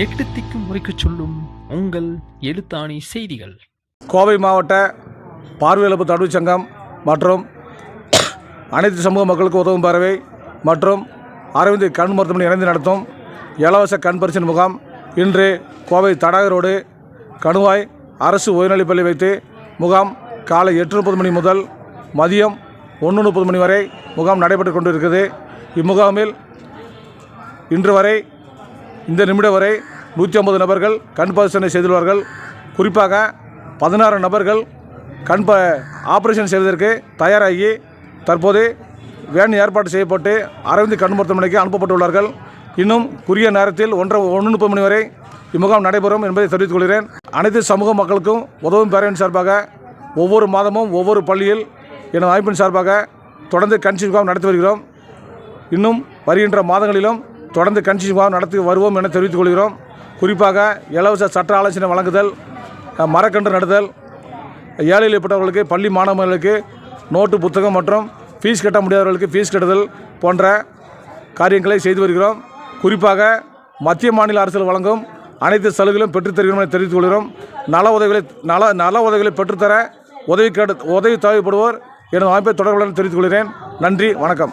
எட்டு திக்கும் முறைக்கு சொல்லும் உங்கள் எழுத்தாணி செய்திகள். கோவை மாவட்ட பார்வையிழப்பு தடுப்பு சங்கம் மற்றும் அனைத்து சமூக மக்களுக்கு உதவும் பறவை மற்றும் அரவிந்த் கண் மருத்துவமனை இணைந்து நடத்தும் இலவச கண் பரிசோதனை முகாம் இன்று கோவை தடாக ரோடு கணுவாய் அரசு உயர்நிலைப்பள்ளி வைத்து முகாம் காலை எட்டு முப்பது மணி முதல் மதியம் ஒன்று முப்பது மணி வரை முகாம் நடைபெற்று கொண்டிருக்கிறது. இம்முகாமில் இன்று வரை இந்த நிமிடம் வரை நூற்றி ஐம்பது நபர்கள் கண் பரிசோதனை செய்துள்ளார்கள். குறிப்பாக பதினாறு நபர்கள் கண் ப ஆப்ரேஷன் செய்வதற்கு தயாராகி தற்போது வேன் ஏற்பாடு செய்யப்பட்டு அரவிந்த் கண் மருத்துவமனைக்கு அனுப்பப்பட்டுள்ளார்கள். இன்னும் குறுகிய நேரத்தில் ஒன்றரை ஒன்று முப்பது மணி வரை இம்முகாம் நடைபெறும் என்பதை தெரிவித்துக் கொள்கிறேன். அனைத்து சமூக மக்களுக்கும் உதவும் பேரவின் சார்பாக ஒவ்வொரு மாதமும் ஒவ்வொரு பள்ளியில் எனது அமைப்பின் சார்பாக தொடர்ந்து கண் முகாம் நடத்தி வருகிறோம். இன்னும் வருகின்ற மாதங்களிலும் தொடர்ந்து கட்சி நடத்தி வருவோம் என தெரிவித்துக் கொள்கிறோம். குறிப்பாக இலவச சட்ட ஆலோசனை வழங்குதல் மரக்கன்று நடுதல் ஏழையில்பட்டவர்களுக்கு பள்ளி மாணவர்களுக்கு நோட்டு புத்தகம் மற்றும் ஃபீஸ் கட்ட முடியாதவர்களுக்கு ஃபீஸ் கட்டுதல் போன்ற காரியங்களை செய்து வருகிறோம். குறிப்பாக மத்திய மாநில அரசுகள் வழங்கும் அனைத்து சலுகைகளும் பெற்றுத்தருகிறோம் என தெரிவித்துக் கொள்கிறோம். நல உதவிகளை நல நல உதவிகளை பெற்றுத்தர உதவி கேட்டு உதவி தேவைப்படுவோர் எனது அமைப்பை தொடர்புடன் தெரிவித்துக் கொள்கிறேன். நன்றி வணக்கம்.